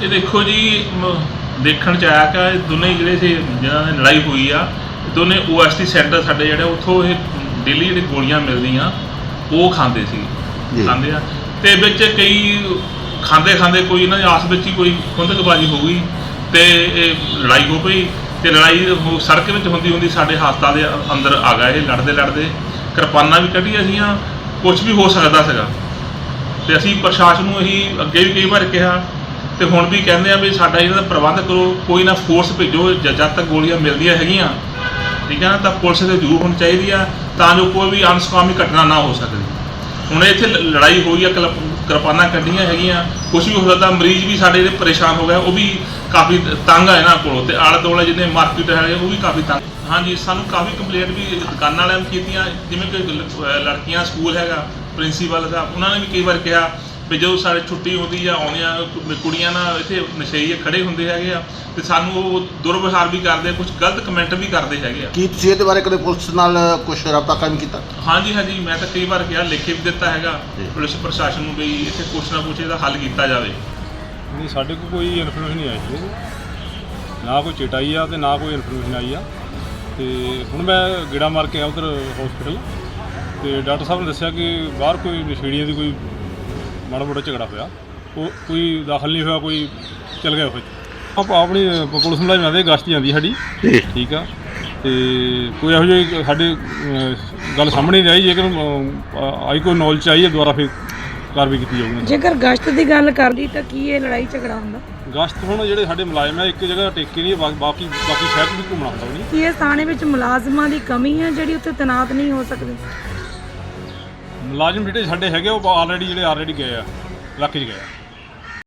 ਦੇਖੋ ਜੀ ਮ- ਦੇਖਣ ਚ ਆਇਆ ਕਿ ਇਹ ਦੋਨੇ ਜਿਹੜੇ ਸੀ ਜਿਨ੍ਹਾਂ ਨੇ ਲੜਾਈ ਹੋਈ ਆ ਇਹ ਦੋਨੇ ਓਐਸਟੀ ਸੈਂਟਰ ਸਾਡੇ ਜਿਹੜੇ ਉੱਥੋਂ ਇਹ ਡੇਲੀ ਜਿਹੜੀ ਗੋਲੀਆਂ ਮਿਲਦੀਆਂ ਉਹ ਖਾਂਦੇ ਸੀ। ਜੀ। ਖਾਂਦੇ ਆ। ਤੇ ਵਿੱਚ ਕਈ ਖਾਂਦੇ ਖਾਂਦੇ ਕੋਈ ਇਹਨਾਂ ਦੀ ਆਸ ਵਿੱਚ ਹੀ ਕੋਈ ਖੁੰਦਕਬਾਜ਼ੀ ਹੋ ਗਈ ਤੇ ਇਹ ਲੜਾਈ ਹੋ ਪਈ ਤੇ ਲੜਾਈ ਹੋ- ਸੜਕ ਵਿੱਚ ਹੁੰਦੀ ਹੁੰਦੀ ਸਾਡੇ ਹਸਪਤਾਲ ਦੇ ਅੰਦਰ ਆ ਗਏ ਇਹ ਲੜਦੇ ਲੜਦੇ ਕਿਰਪਾਨਾਂ ਵੀ ਕੱਢੀਆਂ ਸੀਗੀਆਂ ਕੁਝ ਵੀ ਹੋ ਸਕਦਾ ਸੀਗਾ। ਤੇ ਅਸੀਂ ਪ੍ਰਸ਼ਾਸਨ ਨੂੰ ਇਹੀ ਅੱਗੇ ਵੀ ਕਈ ਵਾਰ ਕਿਹਾ ਤੇ ਹੁਣ ਵੀ ਕਹਿੰਦੇ ਆ ਵੀ ਸਾਡਾ ਇਹਨਾਂ ਦਾ ਪ੍ਰਬੰਧ ਕਰੋ, ਕੋਈ ਨਾ ਫੋਰਸ ਭੇਜੋ, ਜ- ਜਦ ਤੱਕ ਗੋਲੀਆਂ ਮਿਲਦੀਆਂ ਹੈਗੀਆਂ। ਠੀਕ ਹੈ ਨਾ, ਤਾਂ ਪੁਲਿਸ ਦੇ ਜ਼ਰੂਰ ਹੋਣੀ ਚਾਹੀਦੀ ਆ, ਤਾਂ ਜੋ ਕੋਈ ਵੀ ਅਨਸਕਾਮੀ ਘਟਨਾ ਨਾ ਹੋ ਸਕਦੀ। ਹੁਣ ਇੱਥੇ ਲ- ਲੜਾਈ ਹੋਈ ਆ ਕਲ- ਕਿਰਪਾਨਾਂ ਕੱਢੀਆਂ ਹੈਗੀਆਂ ਕੁਝ ਵੀ ਹੋ ਸਕਦਾ, ਮਰੀਜ਼ ਵੀ ਸਾਡੇ ਜਿਹੜੇ ਪਰੇਸ਼ਾਨ ਹੋ ਗਏ, ਉਹ ਵੀ ਕਾਫੀ ਤੰਗ ਆ ਇਹਨਾਂ ਕੋਲੋਂ, ਤੇ ਆਲੇ ਦੁਆਲੇ ਜਿਹਨੇ ਮਾਰਕੀਟ ਹੈ, ਉਹ ਵੀ ਕਾਫੀ ਤੰਗ। ਹਾਂਜੀ, ਸਾਨੂੰ ਕਾਫੀ ਕੰਪਲੇਂਟ ਵੀ ਦੁਕਾਨਾਂ ਵਾਲਿਆਂ ਨੂੰ ਕੀਤੀਆਂ, ਜਿਵੇਂ ਕਿ ਲ- ਅਹ ਲੜਕੀਆਂ ਸਕੂਲ ਹੈਗਾ, ਪ੍ਰਿੰਸੀਪਲ ਦਾ ਉਹਨਾਂ ਨੇ ਵੀ ਕਈ ਵਾਰ ਕਿਹਾ ਵੀ ਜਦੋਂ ਸਾਡੇ ਛੁੱਟੀ ਹੁੰਦੀ ਆ ਆਉਂਦੀਆਂ ਕੁ- ਕੁੜੀਆਂ ਨਾਲ ਇੱਥੇ ਨਸ਼ਈਏ ਖੜੇ ਹੁੰਦੇ ਹੈਗੇ ਆ ਤੇ ਸਾਨੂੰ ਉਹ ਦੁਰਵਿਹਾਰ ਵੀ ਕਰਦੇ ਕੁਝ ਗਲਤ ਕਮੈਂਟ ਵੀ ਕਰਦੇ ਹੈਗੇ ਆ। ਕੀ ਤੁਸੀਂ ਇਹਦੇ ਬਾਰੇ ਕਦੇ ਪੁਲਿਸ ਨਾਲ ਕੁਝ ਰਾਬਤਾ ਕਾਇਮ ਕੀਤਾ? ਹਾਂਜੀ ਹਾਂਜੀ ਮੈਂ ਤਾਂ ਕਈ ਵਾਰ ਕਿਹਾ ਲਿਖ ਕੇ ਵੀ ਦਿੱਤਾ ਹੈਗਾ ਜੀ। ਪੁਲਿਸ ਪ੍ਰਸ਼ਾਸਨ ਨੂੰ ਵੀ ਇੱਥੇ ਕੁਛ ਨਾ ਕੁਛ ਇਹਦਾ ਹੱਲ ਕੀਤਾ ਜਾਵੇ। ਨਹੀਂ ਸਾਡੇ ਕੋਲ ਕੋਈ ਇਨਫੋਰਮੇਸ਼ਨ ਨਹੀਂ ਆਈ ਜੀ ਨਾ ਕੋਈ ਚਿਟਾਈ ਆ ਤੇ ਨਾ ਕੋਈ ਇਨਫੋਰਮੇਸ਼ਨ ਆਈ ਆ। ਤੇ ਹੁਣ ਮੈਂ ਗੇੜਾ ਮਾਰ ਕੇ ਆ ਉਧਰ ਹਸਪੀਟਲ ਤੇ ਡਾਕਟਰ ਸਾਹਿਬ ਨੇ ਦੱਸਿਆ ਕਿ ਬਾਹਰ ਕੋਈ ਨਸ਼ੇੜੀਆਂ ਦੀ ਕੋਈ ਮਾੜਾ ਮੋਟਾ ਝਗੜਾ ਹੋਇਆ। ਉਹ ਕੋਈ ਦਾਖਲ ਨਹੀਂ ਹੋਇਆ ਕੋਈ ਚਲ ਗਿਆ ਹੋਇਆ ਆਪ ਆਪਣੀ ਪੁਲਿਸ ਮੁਲਾਜ਼ਮਾਂ ਦੇ ਗਸ਼ਤ ਜਾਂਦੀ ਸਾਡੀ। ਠੀਕ ਆ। ਤੇ ਕੋਈ ਇਹੋ ਜਿਹੀ ਸਾਡੇ ਗੱਲ ਸਾਹਮਣੇ ਨਹੀਂ ਆਈ ਜੇਕਰ ਆਈ ਕੋਈ ਨੌਲੇਜ ਆਈ ਹੈ ਦੁਬਾਰਾ ਫਿਰ ਕਾਰਵਾਈ ਕੀਤੀ ਜਾਊਗੀ ਜੇਕਰ ਗਸ਼ਤ ਦੀ ਗੱਲ ਕਰਦੀ ਤਾਂ ਕੀ ਇਹ ਲੜਾਈ ਝਗੜਾ ਹੁੰਦਾ? ਗਸ਼ਤ ਹੁਣ ਜਿਹੜੇ ਸਾਡੇ ਮੁਲਾਜ਼ਮ ਆ ਇੱਕ ਜਗ੍ਹਾ ਟੇਕੇ ਨਹੀਂ ਬਾਕੀ ਬਾਕੀ ਸ਼ਹਿਰ 'ਚ ਵੀ ਘੁੰਮਣਾ ਹੁੰਦਾ ਨਹੀਂ। ਕੀ ਇਹ ਥਾਣੇ ਵਿੱਚ ਮੁਲਾਜ਼ਮਾਂ ਦੀ ਕਮੀ ਹੈ ਜਿਹੜੀ ਉੱਥੇ ਤੈਨਾਤ ਨਹੀਂ ਹੋ ਸਕਦੇ? ਮੁਲਾਜ਼ਮ ਜਿਹੜੇ ਸਾਡੇ ਹੈਗੇ ਉਹ ਆਲਰੇਡੀ ਜਿਹੜੇ ਆਲਰੇਡੀ ਗਏ ਆ ਇਲਾਕੇ 'ਚ ਗਏ ਆ।